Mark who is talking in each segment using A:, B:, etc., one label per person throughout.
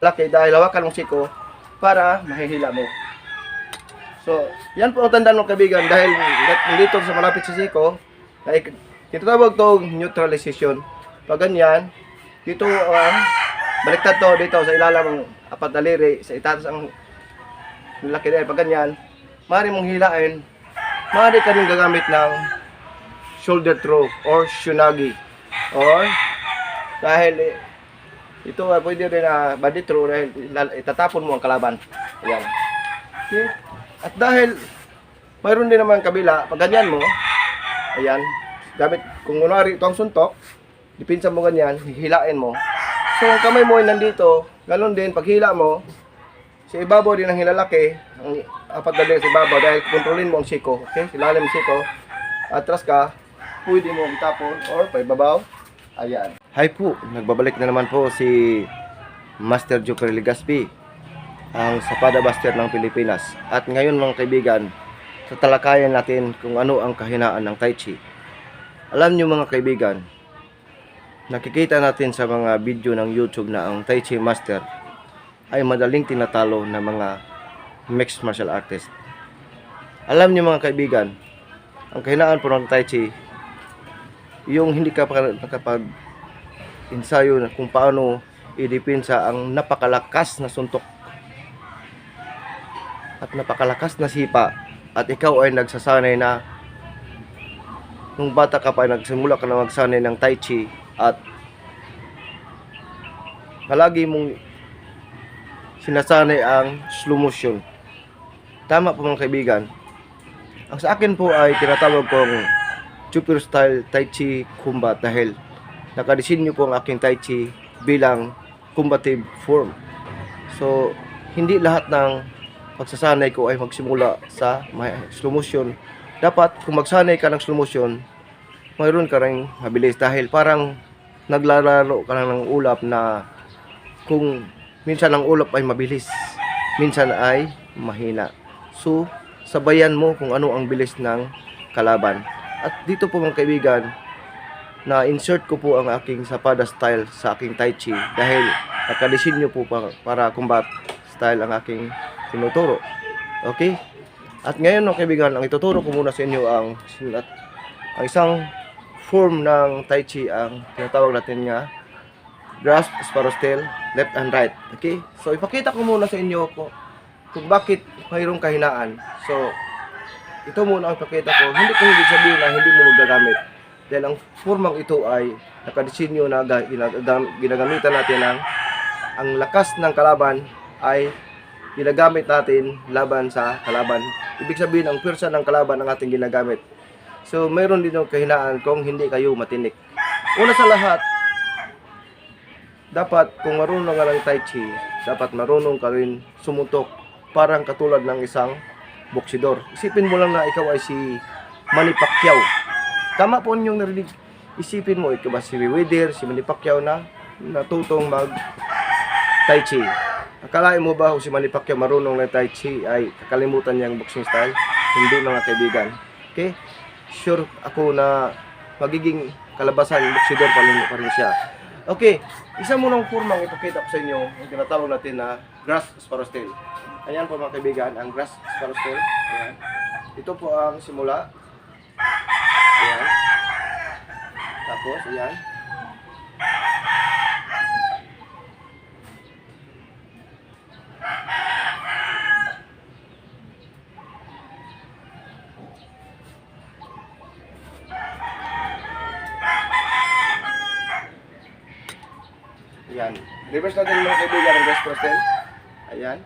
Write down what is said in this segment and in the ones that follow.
A: laki dahil hawakan mo siko para mahihila mo. So, yan po ang tandaan ng kaibigan dahil dito sa malapit sa siko, ay tinatawag to neutralization. Pag ganyan, dito ang baliktad to dito sa ilalim ng apat na liri, sa itaas ang laki dahil pag ganyan, maaari mong hilain, maaari ka rin gagamit ng shoulder throw or shunagi. Or dahil eh, ito ay pwede rin na body throw dahil itatapon mo ang kalaban. Ayan. Okay. At dahil mayroon din naman kabila, pag ganyan mo, ayan, gamit, kung kunwari ito ang suntok, dipinsa mo ganyan, hihilain mo. So, ang kamay mo ay nandito, ganun din, pag hila mo, sa ibabaw din ang hilalaki, ang apat na sa ibabaw dahil kontrolin mo ang siko, okay? Silalim siko, atras ka, pwede mo itapon or paibabaw, ayan. Hi po, nagbabalik na naman po si Master Joker Legaspi, ang Sapada Buster ng Pilipinas. At ngayon mga kaibigan, sa talakayan natin kung ano ang kahinaan ng Tai Chi. Alam nyo mga kaibigan, nakikita natin sa mga video ng YouTube na ang Tai Chi Master ay madaling tinatalo ng mga mixed martial artist. Alam niyo mga kaibigan, ang kahinaan po ng Tai Chi, yung hindi ka pa nakapag ensayo na kung paano idipinsa ang napakalakas na suntok at napakalakas na sipa at ikaw ay nagsasanay na nung bata ka pa nagsimula ka na magsanay ng Tai Chi at palagi mong sinasanay ang slow motion. Tama po mga kaibigan. Ang sa akin po ay tinatawag kong super style Tai Chi combat dahil nakadesinyo po ang aking Tai Chi bilang combative form. So, hindi lahat ng pagsasanay ko ay magsimula sa slow motion. Dapat kung magsanay ka ng slow motion, mayroon ka rin mabilis dahil parang naglalaro ka lang ng ulap na kung minsan ang ulap ay mabilis, minsan ay mahina. So, sabayan mo kung ano ang bilis ng kalaban. At dito po mga kaibigan, na insert ko po ang aking sapada style sa aking tai chi dahil nakadesinyo po para, para combat style ang aking tinuturo. Okay? At ngayon mga kaibigan, ang ituturo ko muna sa inyo ang, ang isang form ng tai chi ang tinatawag natin nga grasp, sparrow tail, left and right. Okay? So, ipakita ko muna sa inyo po kung bakit mayroong kahinaan. So, ito muna ang ipakita ko. Hindi ko hindi sabihin na hindi mo magagamit. Dahil ang formang ito ay nakadesinyo na ga- ginagam- ginagamitan natin ng ang lakas ng kalaban ay ginagamit natin laban sa kalaban. Ibig sabihin, ang pwersa ng kalaban ang ating ginagamit. So, mayroon din yung kahinaan kung hindi kayo matinik. Una sa lahat, dapat kung marunong ka ng Tai Chi, dapat marunong ka rin sumutok parang katulad ng isang boksidor. Isipin mo lang na ikaw ay si Manny Pacquiao. Tama po yung narinig. Isipin mo, ikaw ba si Mayweather, si Manny Pacquiao na natutong mag Tai Chi. Akalain mo ba kung si Manny Pacquiao marunong ng Tai Chi ay kakalimutan niya ang boxing style? Hindi mga kaibigan. Okay? Sure ako na magiging kalabasan boksidor pa rin, pa rin siya. Okay, isa mo ng formang ipakita ko sa inyo ang tinatawag natin na grass sparrow tail. Ayan po mga kaibigan, ang grass sparrow tail. Ayan. Ito po ang simula. Ayan. Tapos, ayan. Ayan. Reverse natin mga kaibigan sparrow tail. Ayan.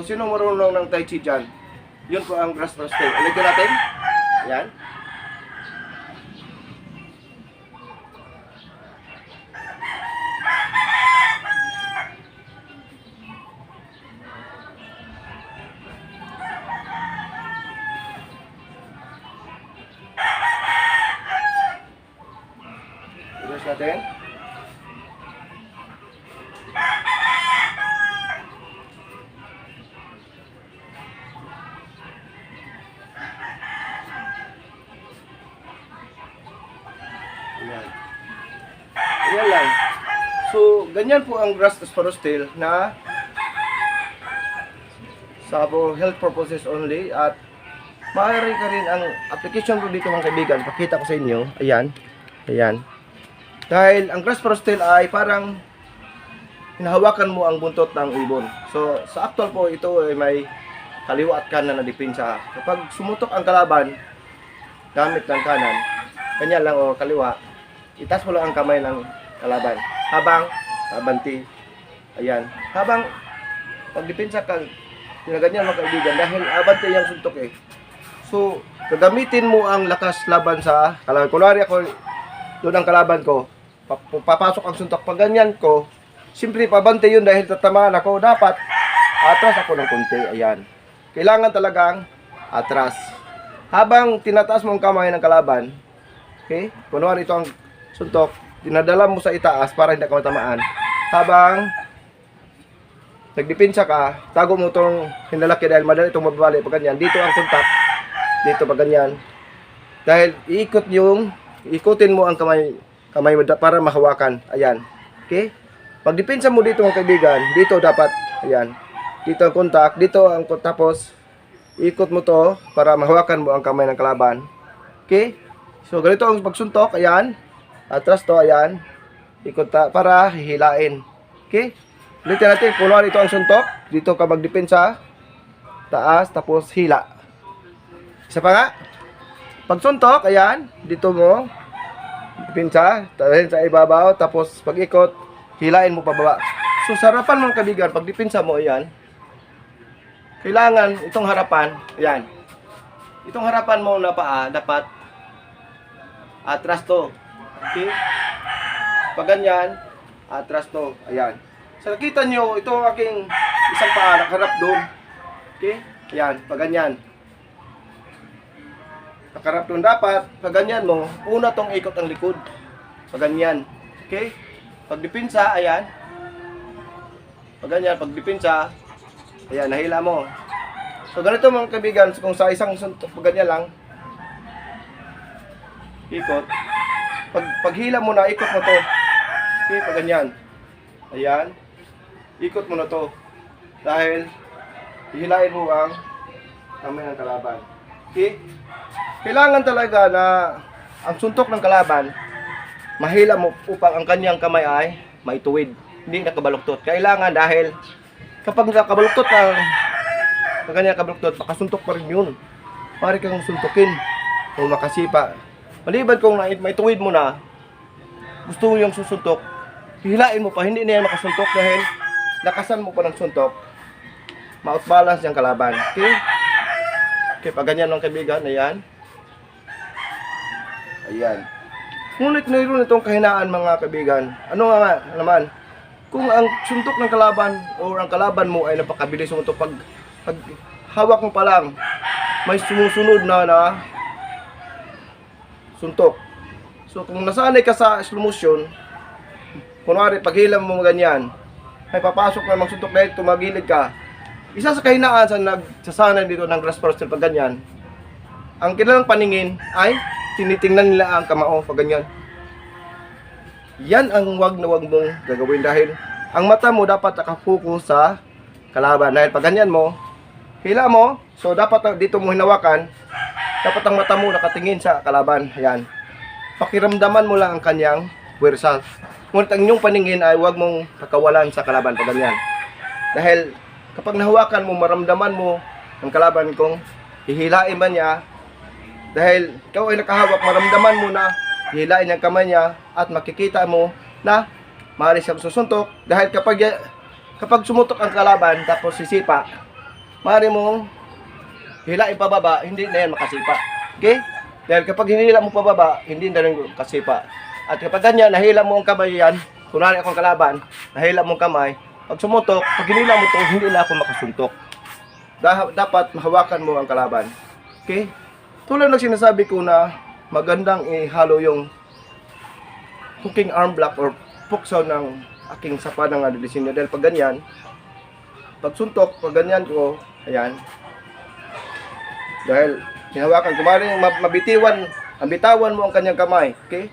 A: So, sino marunong ng Tai Chi dyan? Yun po ang grass roasting. Ulitin natin. Yan. Ganyan po ang grass sporostil na sa for health purposes only at maaari ka rin ang application ko dito mga kaibigan. Pakita ko sa inyo. Ayan. Ayan. Dahil ang grass sporostil ay parang hinahawakan mo ang buntot ng ibon. So, sa actual po, ito ay may kaliwa at kanan na depensa. Kapag sumutok ang kalaban, gamit ng kanan, kanya lang o kaliwa, itas mo lang ang kamay ng kalaban. Habang, abanti, ayan. Habang, pag depensa ka, ginaganyan mga kaibigan, dahil abante yung suntok eh. So, gagamitin mo ang lakas laban sa kalaban. Kunwari ako, doon ang kalaban ko, pa- papasok ang suntok. Pag ganyan ko, Siyempre, pabante yun dahil tatamaan ako. Dapat, atras ako ng konti. Ayan. Kailangan talagang atras. Habang tinataas mo ang kamay ng kalaban, okay? Kunwari ito ang suntok, dinadala mo sa itaas para hindi ka matamaan. Habang nagdepensa ka, tago mo itong hinalaki dahil madali itong mababali. Pag ganyan, dito ang kontak. Dito pag ganyan. Dahil iikot yung, ikutin mo ang kamay, kamay mo para mahawakan. Ayan. Okay? Pag depensa mo dito mga kaibigan, dito dapat, ayan, dito ang kontak, dito ang tapos, ikot mo to para mahawakan mo ang kamay ng kalaban. Okay? So, ganito ang pagsuntok, ayan, atras to, ayan, ikot para hihilain. Okay? Ulitin natin, kunwari ito ang suntok, dito ka magdepensa, taas, tapos hila. Isa pa nga, pag suntok, ayan, dito mo, depensa, tahin sa ibabaw, tapos pag ikot, hilain mo pababa. So, sa harapan mga kabigan, pag depensa mo, ayan, kailangan itong harapan, ayan, itong harapan mo na paa, dapat atras to. Okay? Pag ganyan, atras to. Ayan. So, nakita nyo, ito ang aking isang paa, nakaharap doon. Okay? Ayan, pag ganyan. Nakaharap doon dapat, pag ganyan mo, una tong ikot ang likod. Pag ganyan. Okay? Pag depensa, ayan. Pag ganyan, pag depensa, ayan, nahila mo. So, ganito mga kaibigan, kung sa isang suntok, pag ganyan lang, ikot. Pag paghila mo na, ikot mo to. Okay, pag ganyan. Ayan. Ikot mo na to. Dahil, hihilain mo ang kamay ng kalaban. Okay? Kailangan talaga na ang suntok ng kalaban, mahila mo upang ang kanyang kamay ay maituwid. Hindi nakabaluktot. Kailangan dahil kapag nakabaluktot ang ang kanyang kabaluktot, makasuntok pa rin yun. Pare kang suntukin o makasipa. Maliban kung na, maituwid mo na, gusto mo yung susuntok, hihilain mo pa, hindi na yan makasuntok dahil lakasan mo pa ng suntok, ma-outbalance yung kalaban. Okay? Okay, pag ganyan lang kaibigan, ayan. Ayan. Ngunit mayroon itong kahinaan mga kaibigan. Ano nga naman? Kung ang suntok ng kalaban o ang kalaban mo ay napakabilis mo pag, pag hawak mo pa lang, may sumusunod na na suntok. So kung nasanay ka sa slow motion, kunwari paghilam mo ganyan, may papasok na magsuntok dahil tumagilid ka. Isa sa kahinaan sa nagsasanay dito ng grass forest pag ganyan, ang kanilang paningin ay tinitingnan nila ang kamao pag ganyan. Yan ang wag na wag mong gagawin dahil ang mata mo dapat nakapokus sa kalaban. Dahil pag ganyan mo, hila mo, so dapat dito mo hinawakan, dapat ang mata mo nakatingin sa kalaban. Ayan. Pakiramdaman mo lang ang kanyang puwersa. Ngunit ang inyong paningin ay huwag mong pakawalan sa kalaban pag ganyan. Dahil kapag nahawakan mo, maramdaman mo ang kalaban kung hihilain ba niya. Dahil ikaw ay nakahawak, maramdaman mo na hihilain ang kamay niya at makikita mo na maaari siyang susuntok. Dahil kapag, kapag sumutok ang kalaban tapos sisipa, maaari mong hilain pababa, hindi na yan makasipa. Okay? Dahil kapag hinila mo pababa, hindi na rin kasipa. At kapag ganyan, nahila mo ang kamay yan, kunwari akong kalaban, nahila mo ang kamay, pag sumutok, pag hinila mo to, hindi na ako makasuntok. Dapat mahawakan mo ang kalaban. Okay? Tulad ng sinasabi ko na magandang ihalo yung hooking arm block or puksaw ng aking sapa ng adilisinyo. Dahil pag ganyan, pag suntok, pag ganyan ko, ayan, dahil hinawakan, kumari ma- mabitiwan, ang bitawan mo ang kanyang kamay, okay?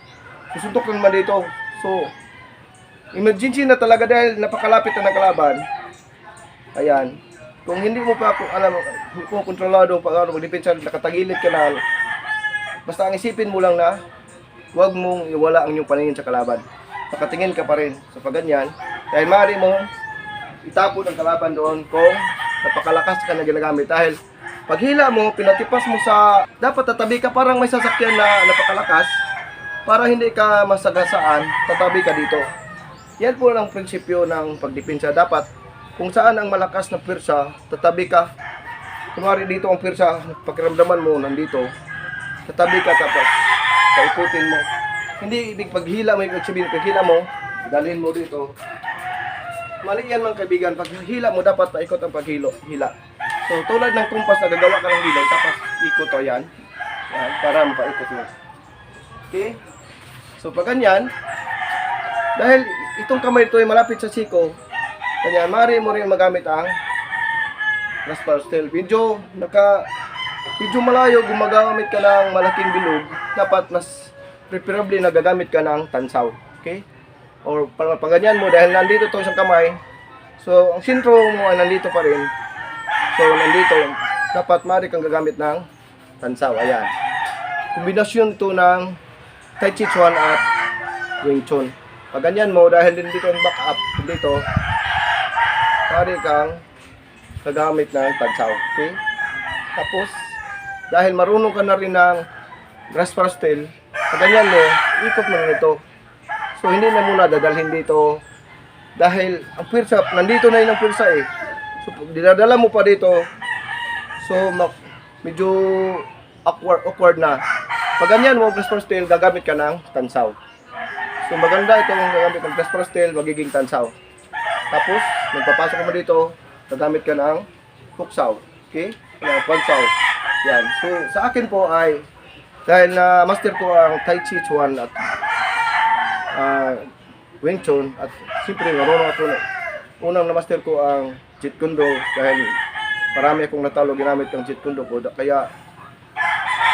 A: Susuntok lang man dito. So, emergency na talaga dahil napakalapit na ng kalaban. Ayan. Kung hindi mo pa kung alam mo kontrolado pag ano magdepensa nakatagilid ka na basta ang isipin mo lang na huwag mong iwala ang iyong paningin sa kalaban. Nakatingin ka pa rin sa paganyan dahil maaari mo itapon ang kalaban doon kung napakalakas ka na ginagamit dahil paghila mo, pinatipas mo sa dapat tatabi ka parang may sasakyan na napakalakas para hindi ka masagasaan, tatabi ka dito. Yan po ang prinsipyo ng pagdepensa. Dapat kung saan ang malakas na pirsa, tatabi ka. Kunwari dito ang pirsa, pakiramdaman mo nandito, tatabi ka tapos paikutin mo. Hindi ibig paghila mo, ibig sabihin paghila mo, dalhin mo dito. Mali yan mga kaibigan, pag hila mo dapat paikot ang paghilo, hila. So tulad ng kumpas na gagawa ka ng bilog, tapos ikot o yan, yan para mapaikot mo. Okay? So pag ganyan, dahil itong kamay ito ay malapit sa siko, kanya maaari mo rin magamit ang raspa steel. Medyo naka medyo malayo gumagamit ka ng malaking bilog, dapat mas preferably nagagamit ka ng tansaw. Okay? Or pag ganyan mo dahil nandito to isang kamay, so ang sintro mo ay nandito pa rin. So nandito, dapat maaari kang gagamit ng tansaw. Ayan. Kombinasyon to ng Tai Chi Chuan at Wing Chun. Pag ganyan mo, dahil din dito ang back up, dito, pare kang gagamit ng tagsaw. Okay? Tapos, dahil marunong ka na rin ng grass pastel, pag ganyan mo, ikot mo rin ito. So, hindi na muna dadalhin dito. Dahil, ang pirsa, nandito na yun ang pirsa eh. So, dinadala mo pa dito, so, medyo awkward, awkward na. Pag ganyan mo, grass pastel, gagamit ka ng tansaw. So maganda itong gagamit ng Press Prostel, magiging tansaw. Tapos, magpapasok mo dito, gagamit ka ng puksaw. Okay? Ng pansaw. Yan. So, sa akin po ay, dahil na master ko ang Tai Chi Chuan at ah, Wing Chun, at siyempre marunong ako na, unang na-master ko ang Jeet Kune Do dahil marami akong natalo ginamit ng Jeet Kune Do ko. Kaya,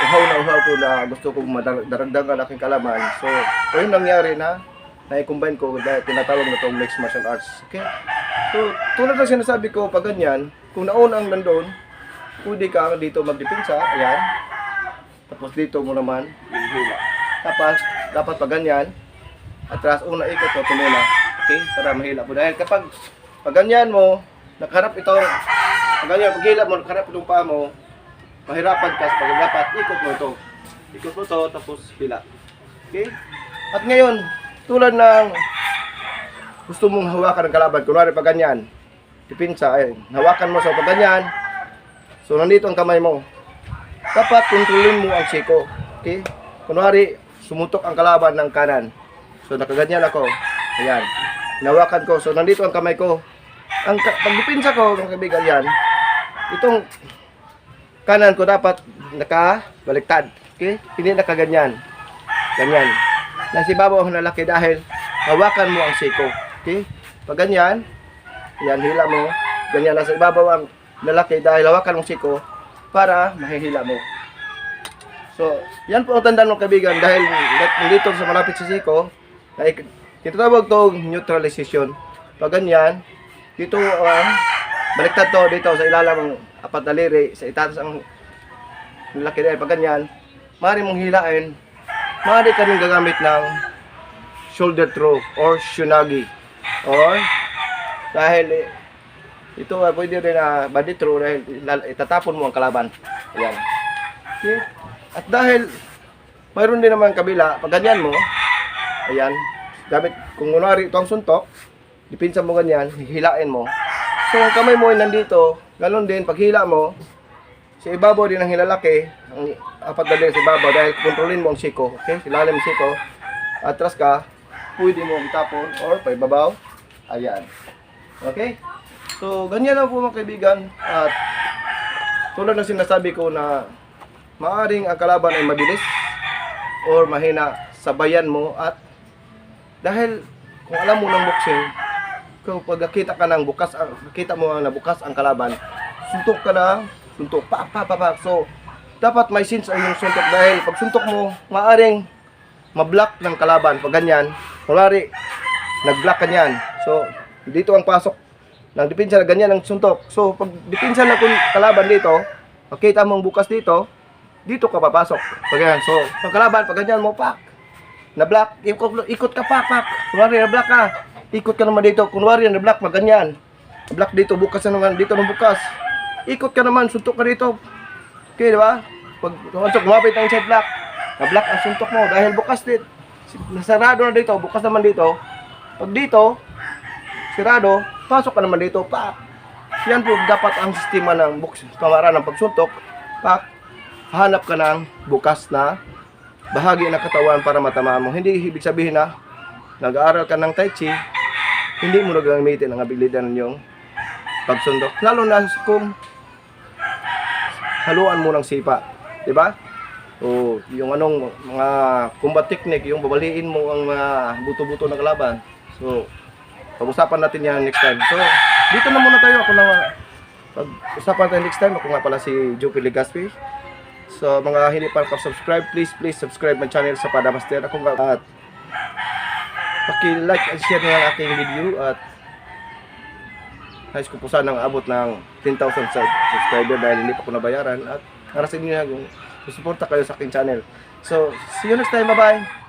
A: uhaw na uhaw ko na gusto kong madaragdagan aking kalaman. So, so yun nangyari na na-combine ko dahil tinatawag na itong mixed martial arts. Okay? So, tulad ng sinasabi ko, pag ganyan, kung nauna ang nandun, pwede ka dito magdepensa, ayan. Tapos dito mo naman. Tapos, dapat pag ganyan, atras, una ikot mo, ito muna. Okay? Para mahila po. Dahil kapag, pag ganyan mo, nakaharap ito, pag ganyan, pag hila mo, nakaharap itong paa mo, mahirapan ka sa dapat ikot mo ito. Ikot mo ito, tapos hila. Okay? At ngayon, tulad ng gusto mong hawakan ng kalaban, kunwari pag ganyan, dipinsa, ay, hawakan mo sa pag ganyan, so nandito ang kamay mo. Dapat kontrolin mo ang siko. Okay? Kunwari, sumutok ang kalaban ng kanan. So nakaganyan ako. Ayan. Nawakan ko. So nandito ang kamay ko. Ang ka- pag dipinsa ko, mga kaibigan yan, itong kanan ko dapat nakabaliktad. Okay? Hindi nakaganyan. Ganyan. Nasa ibabaw ang lalaki dahil hawakan mo ang siko. Okay? Pag ganyan, yan, hila mo. Ganyan, nasa ibabaw ang lalaki dahil hawakan mo siko para mahihila mo. So, yan po ang tandaan ng kaibigan dahil nandito sa malapit sa siko, ay tinatawag to neutralization. Pag ganyan, dito ang baliktad to dito sa ilalim ng apat na liri, sa itatas ang lalaki dahil pag ganyan, maaari mong hilain, maaari ka rin gagamit ng shoulder throw or shunagi. Or dahil eh, ito ay pwede rin na body throw dahil itatapon mo ang kalaban. Ayan. Okay? At dahil mayroon din naman kabila, pag ganyan mo, ayan, gamit, kung kunwari ito ang suntok, dipinsa mo ganyan, hihilain mo. So ang kamay mo ay nandito, ganun din, pag hila mo, sa ibabaw din ang hilalaki, ang apat na din sa ibabaw dahil kontrolin mo ang siko, okay? Silalim siko, atras ka, pwede mo itapon or paibabaw, ayan. Okay? So, ganyan lang po mga kaibigan at tulad ng sinasabi ko na maaring ang kalaban ay mabilis or mahina sabayan mo at dahil kung alam mo ng boxing kung pag ka ng bukas ang nakita mo na bukas ang kalaban suntok ka na suntok pa pa pa, pa. so dapat may sense ang yung suntok dahil pag suntok mo maaring mablock ng kalaban pag ganyan kunwari nag-block ka niyan. So, dito ang pasok ng depensa na ganyan ang suntok. So, pag depensa na kung kalaban dito, makita mong bukas dito, dito ka papasok. Pag ganyan. So, pag kalaban, pag ganyan mo, pak. Na-block, ikot, ikot ka, pak, pak. Kunwari, na-block ka. Ikot ka naman dito. Kunwari, na-block, pag ganyan. Block dito, bukas na naman, dito ng bukas. Ikot ka naman, suntok ka dito. Okay, di ba? Pag suntok, lumapit ang side block. Na-block ang suntok mo dahil bukas dito. Nasarado na dito, bukas naman dito. Pag dito, sirado, pasok ka naman dito, pak. Yan po dapat ang sistema ng buks, pamaran ng pagsuntok, pak. Hanap ka ng bukas na bahagi ng katawan para matamaan mo. Hindi ibig sabihin na nag-aaral ka ng Tai Chi, hindi mo nagamitin ang abilidad ninyong pagsundok. Lalo na kung haluan mo ng sipa. Di ba? O yung anong mga combat technique, yung babaliin mo ang mga buto-buto ng kalaban. So, pag-usapan natin yan next time. So, dito na muna tayo. Ako na pag-usapan tayo next time. Ako nga pala si Joe Legaspi. So, mga hindi pa subscribe please, please subscribe my channel sa Padamaster. Ako at paki-like and share nyo ang aking video at nais ko po sanang abot ng 10,000 sub- subscriber dahil hindi pa ko nabayaran at para sa inyo na kung susuporta kayo sa aking channel. So, see you next time. Bye-bye!